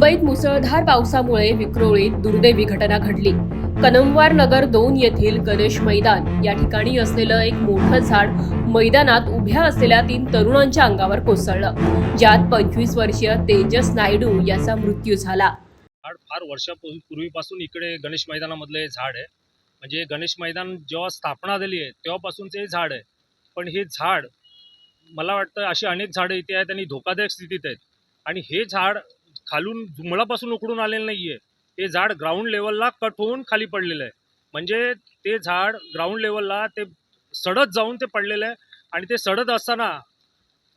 मुंबईत मुसळधार पावसामुळे विक्रोळीत दुर्दैवी घटना घडली. कनमवार नगर दोन येथील गणेश मैदान या ठिकाणी असलेलं एक मोठं झाड मैदानात उभ्या असलेल्या तीन तरुणांच्या अंगावर कोसळलं. ज्यात पंचवीस वर्षीय तेजस नायडू याचा मृत्यू झाला. झाड फार वर्षापूर्वीपासून इकडे गणेश मैदानामधलं हे झाड आहे. म्हणजे गणेश मैदान जेव्हा स्थापना झाली आहे तेव्हापासूनचं हे झाड आहे. पण हे झाड मला वाटतं अशी अनेक झाडं इथे आहेत आणि धोकादायक स्थितीत आहेत. आणि हे झाड खालून मुळापासून उकडून आलेलं नाही आहे ते झाड ग्राउंड लेवलला कट होऊन खाली पडलेलं आहे. म्हणजे ते झाड ग्राउंड लेवलला ते सडत जाऊन ते पडलेलं आहे. आणि ते सडत असताना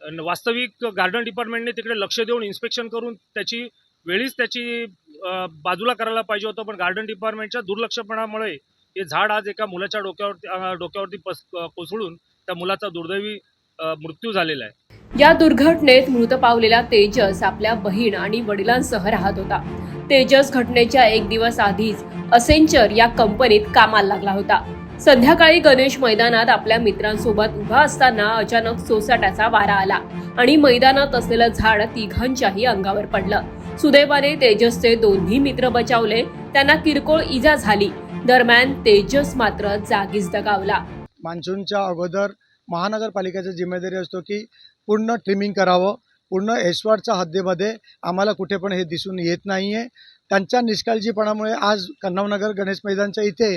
वास्तविक गार्डन डिपार्टमेंटने तिकडे लक्ष देऊन इन्स्पेक्शन करून त्याची वेळीच त्याची बाजूला करायला पाहिजे होतं. पण गार्डन डिपार्टमेंटच्या दुर्लक्षपणामुळे हे झाड आज एका मुलाच्या डोक्यावरती डोक्यावरती पस कोसळून त्या मुलाचा दुर्दैवी मृत्यू झालेला आहे. या दुर्घटनेत मृत पावलेला तेजस आपल्या बहीण आणि वडिलांसह राहत होता. तेजस घटनेच्या एक दिवस आधीच असेंचर या कंपनीत कामाला लागला होता. संध्याकाळी गणेश मैदानात आपल्या मित्रांसोबत उभा असताना अचानक सोसाट्याचा वारा आला आणि मैदानात असलेलं झाड तिघांच्याही अंगावर पडलं. सुदैवाने तेजसचे दोन्ही मित्र बचावले त्यांना किरकोळ इजा झाली. दरम्यान तेजस मात्र जागीच दगावला. मान्सूनच्या अगोदर महानगरपालिकेची जिम्मेदारी असतो की पूर्ण ट्रिमिंग करावं. पूर्ण एसवाडच्या हद्दीमध्ये आम्हाला कुठे पण हे दिसून येत नाही आहे त्यांच्या निष्काळजीपणामुळे आज कन्नमनगर गणेश मैदानच्या इथे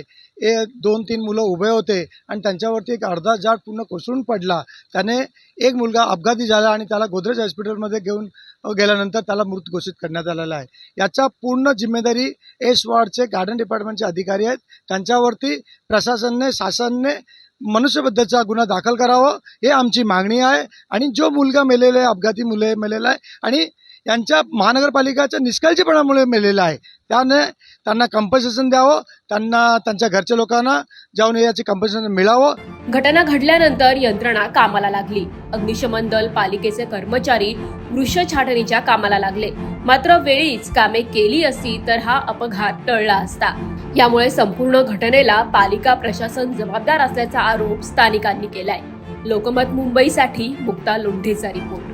हे दोन तीन मुलं उभे होते आणि त्यांच्यावरती एक अर्धा झाड पूर्ण कोसळून पडला. त्याने एक मुलगा अपघाती झाला आणि त्याला गोदरेज हॉस्पिटलमध्ये घेऊन गेल्यानंतर त्याला मृत घोषित करण्यात आलेला आहे. याचा पूर्ण जिम्मेदारी एस वॉर्डचे गार्डन डिपार्टमेंटचे अधिकारी आहेत. त्यांच्यावरती प्रशासनने शासनने मनुष्यबद्दलचा गुन्हा दाखल करावा हे आमची मागणी आहे. आणि जो मुलगा मेलेला आहे अपघाती मुले मेलेला आहे आणि यांच्या महानगरपालिकाच्या निष्काळजीपणामुळे मिळलेलं आहे. त्याने त्यांना कंपन्सेशन द्यावं त्यांना त्यांच्या घरच्या लोकांना जाऊन याची कंपन्सेशन मिळावं. घटना घडल्यानंतर यंत्रणा कामाला लागली. अग्निशमन दल पालिकेचे कर्मचारी वृक्ष छाटणीच्या कामाला लागले. मात्र वेळीच कामे केली असती तर हा अपघात टळला असता. यामुळे संपूर्ण घटनेला पालिका प्रशासन जबाबदार असल्याचा आरोप स्थानिकांनी केलाय. लोकमत मुंबईसाठी मुक्ता लोंढेचा रिपोर्ट.